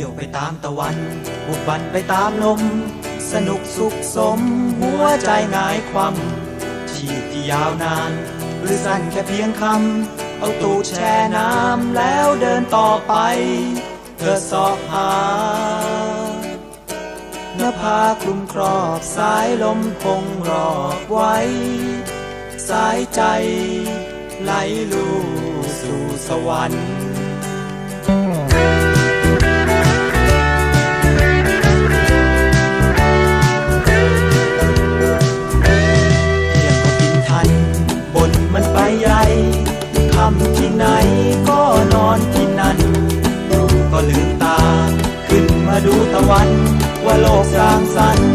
ที่ยวไปตามตะวัน บุกบันไปตามลม สนุกสุขสม หัวใจหงายความชีพที่ยาวนาน หรือสั้นแค่เพียงคำ เอาตูดแช่น้ำแล้วเดินต่อไป เธอสอบหาเนื้อผ้าคลุมครอบสายลมคงรอบไว้ สายใจไหลลู่สู่สวรรค์ ดูตะวัน ว่าโลกสร้างสรรค์